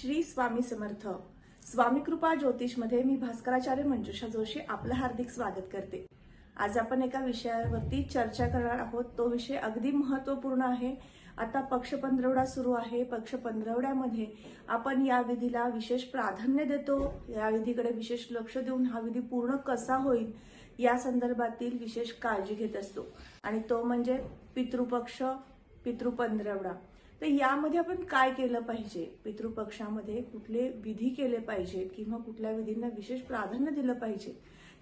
श्री स्वामी समर्थ. स्वामी कृपा ज्योतिषमध्ये मी भास्कराचार्य मंजुषा जोशी आपलं हार्दिक स्वागत करते. आज आपण एका विषयावरती चर्चा करणार आहोत. तो विषय अगदी महत्त्वपूर्ण आहे. आता पक्ष पंधरवडा सुरू आहे. पक्ष पंधरवड्यामध्ये आपण या विधीला विशेष प्राधान्य देतो. या विधीकडे विशेष लक्ष देऊन हा विधी पूर्ण कसा होईल या संदर्भातील विशेष काळजी घेत असतो. आणि तो म्हणजे पितृपक्ष पितृपंधरवडा. तर यामध्ये आपण काय केलं पाहिजे? पितृपक्षामध्ये कुठले विधी केले पाहिजेत किंवा कुठल्या विधींना विशेष प्राधान्य दिलं पाहिजे?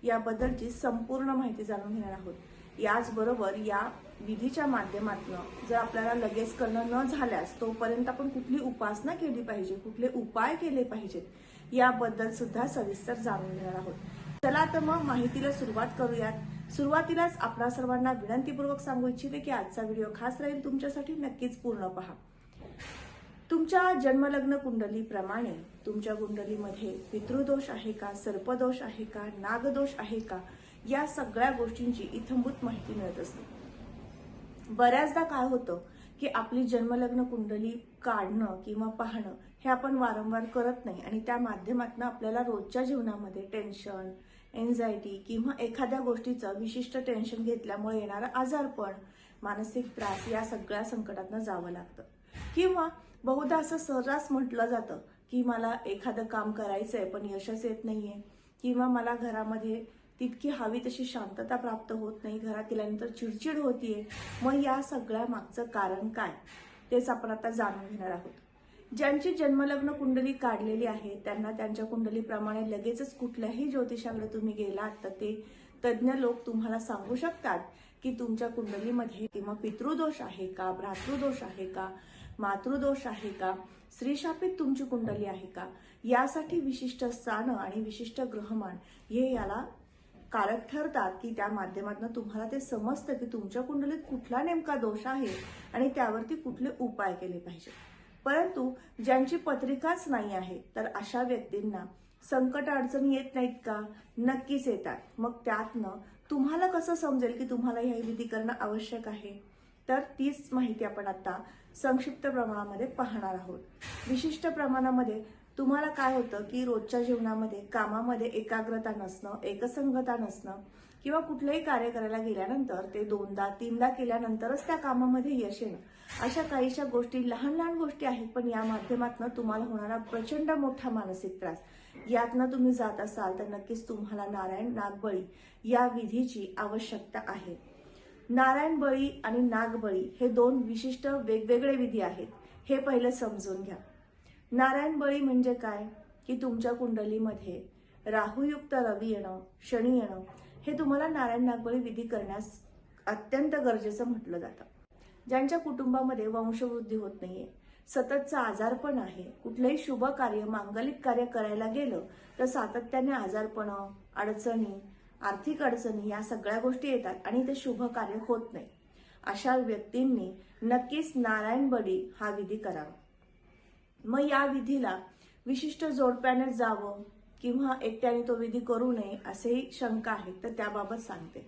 याबद्दलची संपूर्ण माहिती जाणून घेणार आहोत. याचबरोबर या विधीच्या माध्यमातून जर आपल्याला लगेच करणं न झाल्यास तोपर्यंत आपण कुठली उपासना केली पाहिजे? कुठले उपाय केले पाहिजेत? याबद्दल सुद्धा सविस्तर जाणून घेणार आहोत. चला तर मग माहितीला सुरुवात करूयात. सुरुवातीलाच आपल्या सर्वांना विनंतीपूर्वक सांगू इच्छिते की आजचा व्हिडिओ खास राहील तुमच्यासाठी नक्कीच पूर्ण पहा. तुमच्या जन्मलग्न कुंडलीप्रमाणे तुमच्या कुंडलीमध्ये पितृदोष आहे का सर्पदोष आहे का नागदोष आहे का या सगळ्या गोष्टींची इथंभूत माहिती मिळत असते. बऱ्याचदा काय होतं की आपली जन्मलग्न कुंडली काढणं किंवा पाहणं हे आपण वारंवार करत नाही. आणि त्या माध्यमातून आपल्याला रोजच्या जीवनामध्ये टेन्शन एन्झायटी किंवा एखाद्या गोष्टीचं विशिष्ट टेन्शन घेतल्यामुळे येणारं आजारपण मानसिक त्रास या सगळ्या संकटातनं जावं लागतं. किंवा बहुधा असं सर्रास म्हटलं जातं की मला एखादं काम करायचं आहे पण यशच येत नाहीये. किंवा मला घरामध्ये तितकी हवी तशी शांतता प्राप्त होत नाही. घरात गेल्यानंतर चिडचिड होतीये. मग या सगळ्या मागचं कारण काय? तेच आपण आता जाणून घेणार आहोत. ज्यांची जन्मलग्न कुंडली काढलेली आहे त्यांना त्यांच्या कुंडलीप्रमाणे लगेचच कुठल्याही ज्योतिषाकडे तुम्ही गेलात तर ते तज्ज्ञ लोक तुम्हाला सांगू शकतात की तुमच्या कुंडलीमध्ये किंवा पितृदोष आहे का भ्रातृदोष आहे का मातृदोष आहे का स्त्रीशापित तुमची कुंडली आहे का? यासाठी विशिष्ट स्थानं आणि विशिष्ट ग्रहमान हे याला कारक ठरतात की त्या माध्यमातून तुम्हाला ते समजतं की तुमच्या कुंडलीत कुठला नेमका दोष आहे आणि त्यावरती कुठले उपाय केले पाहिजे परंतु ज्यांची पत्रिकाच नाही आहे तर अशा व्यक्तींना संकट अडचणी येत नाहीत का? नक्कीच येतात. मग त्यातनं तुम्हाला कसं समजेल की तुम्हाला ह्या विधी करणं आवश्यक आहे? तर तीच माहिती आपण आता संक्षिप्त प्रमाणामध्ये पाहणार आहोत. विशिष्ट प्रमाणामध्ये तुम्हाला काय होतं की रोजच्या जीवनामध्ये कामामध्ये एकाग्रता नसणं एकसंगता नसणं किंवा कुठलंही कार्य करायला गेल्यानंतर ते दोनदा तीनदा केल्यानंतरच त्या कामामध्ये यश येणं. अशा काहीशा गोष्टी लहान लहान गोष्टी आहेत पण या माध्यमातून तुम्हाला होणारा प्रचंड मोठा मानसिक त्रास. यातनं तुम्ही जात असाल तर नक्कीच तुम्हाला नारायण नागबळी या विधीची आवश्यकता आहे. नारायण बळी आणि नागबळी हे दोन विशिष्ट वेगवेगळे विधी आहेत. हे पहिलं समजून घ्या. नारायण बळी म्हणजे काय? की तुमच्या कुंडलीमध्ये राहुयुक्त रवी येणं शनी येणं हे तुम्हाला नारायण नागबळी विधी करण्यास अत्यंत गरजेचं म्हटलं जातं. ज्यांच्या कुटुंबामध्ये वंशवृद्धी होत नाहीये सततचा आजारपण आहे कुठलंही शुभ कार्य मांगलिक कार्य करायला गेलं तर सातत्याने आजारपण अडचणी आर्थिक अडचणी या सगळ्या गोष्टी येतात आणि ते शुभ कार्य होत नाही. अशा व्यक्तींनी नक्कीच नारायण बडी हा विधी करावा. मग या विधीला विशिष्ट जोडप्याने जावं किंवा एकट्याने तो विधी करू नये असेही शंका आहे तर त्याबाबत सांगते.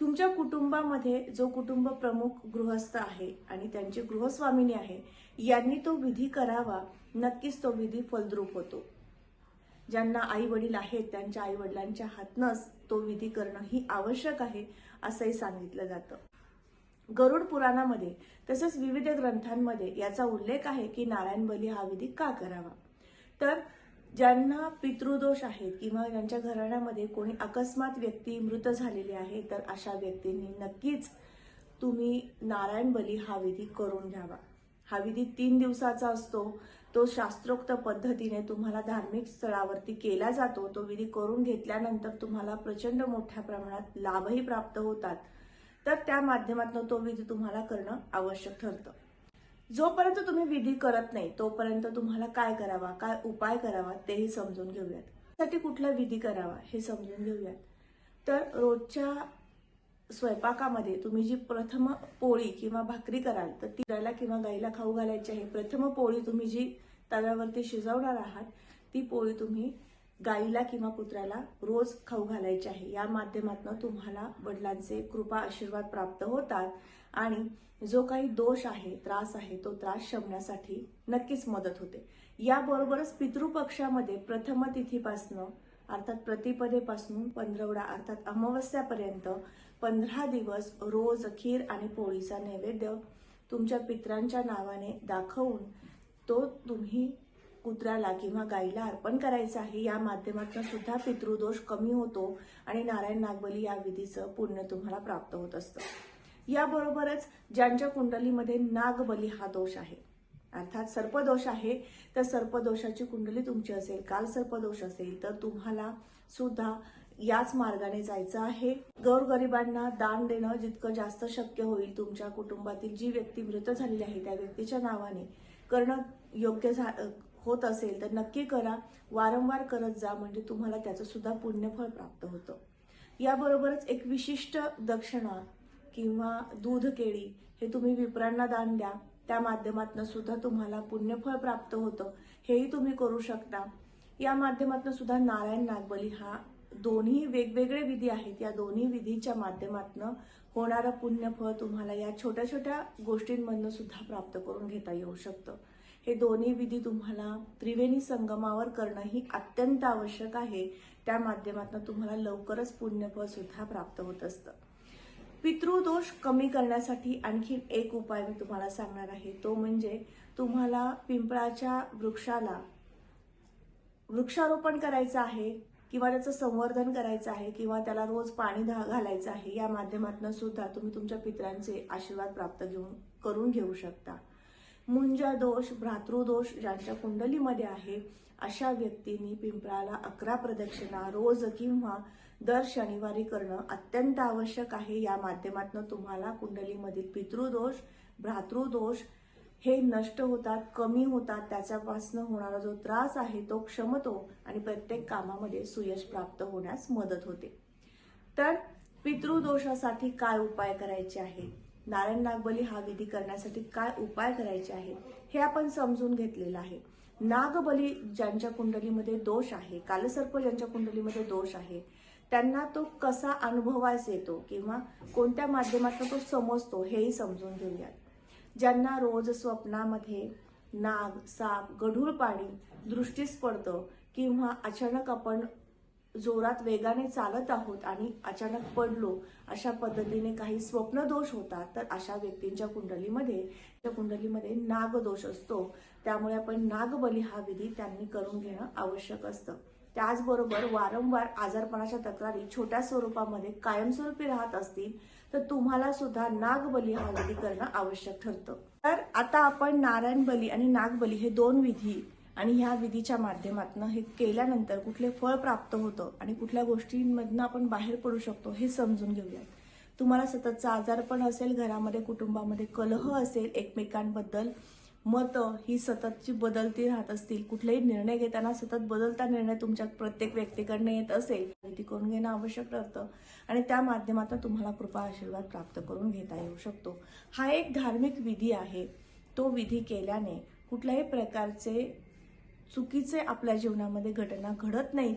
तुमच्या कुटुंबामध्ये जो कुटुंब प्रमुख गृहस्थ आहे आणि त्यांची गृहस्वामिनी आहे यांनी तो विधी करावा नक्कीच तो विधी फलद्रूप होतो. ज्यांना आई वडील आहेत त्यांच्या आई वडिलांच्या हातनंच तो विधी करणं ही आवश्यक आहे असंही सांगितलं जातं. गरुड पुराणामध्ये तसेच विविध ग्रंथांमध्ये याचा उल्लेख आहे की नारायण बली हा विधी का करावा? तर ज्यांना पितृदोष आहेत किंवा ज्यांच्या घराण्यामध्ये कोणी अकस्मात व्यक्ती मृत झालेली आहे तर अशा व्यक्तींनी नक्कीच तुम्ही नारायण बली हा विधी करून घ्यावा. हा विधी तीन दिवसाचा असतो. तो शास्त्रोक्त पद्धतीने तुम्हाला धार्मिक स्थळावरती केला जातो. तो विधी करून घेतल्यानंतर तुम्हाला प्रचंड मोठ्या प्रमाणात लाभही प्राप्त होतात. तर त्या माध्यमातून तो विधी तुम्हाला करणं आवश्यक ठरतं. जोपर्यंत तुम्ही विधी करत नाही तोपर्यंत तुम्हाला काय करावा काय उपाय करावा तेही समजून घेऊयात. त्यासाठी कुठला विधी करावा हे समजून घेऊयात. तर रोजच्या स्वयंपाकामध्ये तुम्ही जी प्रथम पोळी किंवा भाकरी कराल तर ती गायला किंवा गाईला खाऊ घालायची आहे. प्रथम पोळी तुम्ही जी तव्यावरती शिजवणार आहात ती पोळी तुम्ही गाईला किंवा कुत्र्याला रोज खाऊ घालायची आहे. या माध्यमातून तुम्हाला वडिलांचे कृपा आशीर्वाद प्राप्त होतात. आणि जो काही दोष आहे त्रास आहे तो त्रास शमण्यासाठी नक्कीच मदत होते. याबरोबरच पितृपक्षामध्ये प्रथम तिथीपासनं अर्थात प्रतिपदेपासून पंधरवडा अर्थात अमावस्यापर्यंत पंधरा दिवस रोज खीर आणि पोळीचा नैवेद्य तुमच्या पित्रांच्या नावाने दाखवून तो तुम्ही कुत्र्याला किंवा गाईला अर्पण करायचा आहे. या माध्यमातून सुद्धा पितृदोष कमी होतो आणि नारायण नागबली या विधीचं पुण्य तुम्हाला प्राप्त होत असतं. याबरोबरच ज्यांच्या कुंडलीमध्ये नागबली हा दोष आहे. अर्थात सर्पदोष आहे तर सर्पदोषाची कुंडली तुमची असेल काल सर्पदोष असेल तर तुम्हाला सुद्धा याच मार्गाने जायचं आहे. गौरगरिबांना दान देणं जितकं जास्त शक्य होईल तुमच्या कुटुंबातील जी व्यक्ती मृत झालेली आहे त्या व्यक्तीच्या नावाने करणं योग्य झा होत असेल तर नक्की करा. वारंवार करत जा म्हणजे तुम्हाला त्याचं सुद्धा पुण्यफळ प्राप्त होतं. याबरोबरच एक विशिष्ट दक्षिणा किंवा दूध केळी हे तुम्ही विप्रांना दान द्या त्या माध्यमातून सुद्धा तुम्हाला पुण्यफळ प्राप्त होतं. हेही तुम्ही करू शकता. या माध्यमातून सुद्धा नारायण नागबली हा दोन्ही वेगवेगळे विधी आहेत. या दोन्ही विधीच्या माध्यमातून होणारं पुण्यफळ तुम्हाला या छोट्या छोट्या गोष्टींमधनं सुद्धा प्राप्त करून घेता येऊ शकतं. हे दोन्ही विधी तुम्हाला त्रिवेणी संगमावर करणं ही अत्यंत आवश्यक आहे. त्या माध्यमातून तुम्हाला लवकरच पुण्यफळ सुद्धा प्राप्त होत असतं. पितृदोष कमी करण्यासाठी आणखी एक उपाय मी तुम्हाला सांगणार आहे. तो म्हणजे तुम्हाला पिंपळाच्या वृक्षाला वृक्षारोपण करायचं आहे किंवा त्याचं संवर्धन करायचं आहे किंवा त्याला रोज पाणी घालायचं आहे या माध्यमातून सुद्धा तुम्ही तुमच्या पित्रांचे आशीर्वाद प्राप्त घेऊन करून घेऊ शकता. मुंजा दोष भ्रातृदोष ज्यांच्या कुंडलीमध्ये आहे अशा व्यक्तींनी पिंपळाला अकरा प्रदक्षिणा रोज किंवा दर शनिवारी करणं अत्यंत आवश्यक आहे. या माध्यमातून तुम्हाला कुंडलीमधील पितृदोष भ्रातृदोष हे नष्ट होतात कमी होतात. त्याच्यापासून होणारा जो त्रास आहे तो क्षमतो आणि प्रत्येक कामामध्ये सुयश प्राप्त होण्यास मदत होते. तर पितृदोषासाठी काय उपाय करायचे आहे नारायण नागबली हा विधी करण्यासाठी काय उपाय करायचे आहे हे आपण समजून घेतलेलं आहे. नागबली ज्यांच्या कुंडलीमध्ये दोष आहे कालसर्प ज्यांच्या कुंडलीमध्ये दोष आहे त्यांना तो कसा अनुभवास येतो किंवा कोणत्या माध्यमातून तो समजतो हेही समजून घेऊयात. ज्यांना रोज स्वप्नामध्ये नाग साप गढूळ पाणी दृष्टीस पडतं किंवा अचानक आपण जोरात वेगाने चालत आहोत आणि अचानक पडलो अशा पद्धतीने काही स्वप्न दोष होतात तर अशा व्यक्तींच्या कुंडलीमध्ये त्या कुंडलीमध्ये नागदोष असतो. त्यामुळे आपण नागबली हा विधी त्यांनी करून घेणं आवश्यक असतं. त्याचबरोबर वारंवार आजारपणाच्या तक्रारी छोट्या स्वरूपामध्ये कायमस्वरूपी राहत असतील तर तुम्हाला सुद्धा नागबली हा विधी करणं आवश्यक ठरतं. तर आता आपण नारायण बली आणि नागबली हे दोन विधी आणि ह्या विधीच्या माध्यमातून हे केल्यानंतर कुठले फळ प्राप्त होतं आणि कुठल्या गोष्टींमधनं आपण बाहेर पडू शकतो हे समजून घेऊयात. तुम्हाला सततचा आजारपण असेल घरामध्ये कुटुंबामध्ये कलह असेल एकमेकांबद्दल मतं ही सततची बदलती राहत असतील. कुठलेही निर्णय घेताना सतत बदलता निर्णय तुमच्या प्रत्येक व्यक्तीकडनं येत असेल. ती करून घेणं आवश्यक ठरतं. आणि त्या माध्यमातून तुम्हाला कृपा आशीर्वाद प्राप्त करून घेता येऊ शकतो. हा एक धार्मिक विधी आहे. तो विधी केल्याने कुठल्याही प्रकारचे चुकीचे आपल्या जीवनामध्ये घटना घडत नाहीत.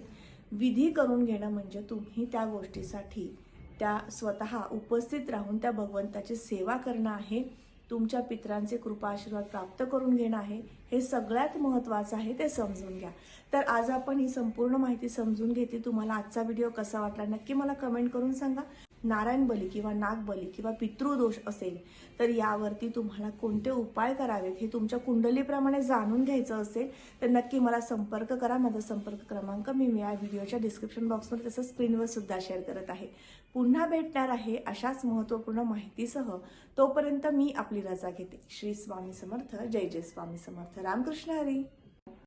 विधी करून घेणं म्हणजे तुम्ही त्या गोष्टीसाठी त्या स्वतः उपस्थित राहून त्या भगवंताची सेवा करणं आहे. तुमच्या पित्रांचे कृपा आशीर्वाद प्राप्त करून घेणं आहे हे सगळ्यात महत्त्वाचं आहे ते समजून घ्या. तर आज आपण ही संपूर्ण माहिती समजून घेतली. तुम्हाला आजचा व्हिडिओ कसा वाटला नक्की मला कमेंट करून सांगा. नारायण बली किंवा नागबली किंवा पितृदोष असेल तर यावरती तुम्हाला कोणते उपाय करावेत हे तुमच्या कुंडलीप्रमाणे जाणून घ्यायचं असेल तर नक्की मला संपर्क करा. माझा संपर्क क्रमांक मी या व्हिडिओच्या डिस्क्रिप्शन बॉक्समध्ये तसंच स्क्रीनवर सुद्धा शेअर करत आहे. पुन्हा भेटणार आहे अशाच महत्त्वपूर्ण माहितीसह. तोपर्यंत मी आपली रजा घेते. श्री स्वामी समर्थ. जय जय स्वामी समर्थ. रामकृष्ण हरी.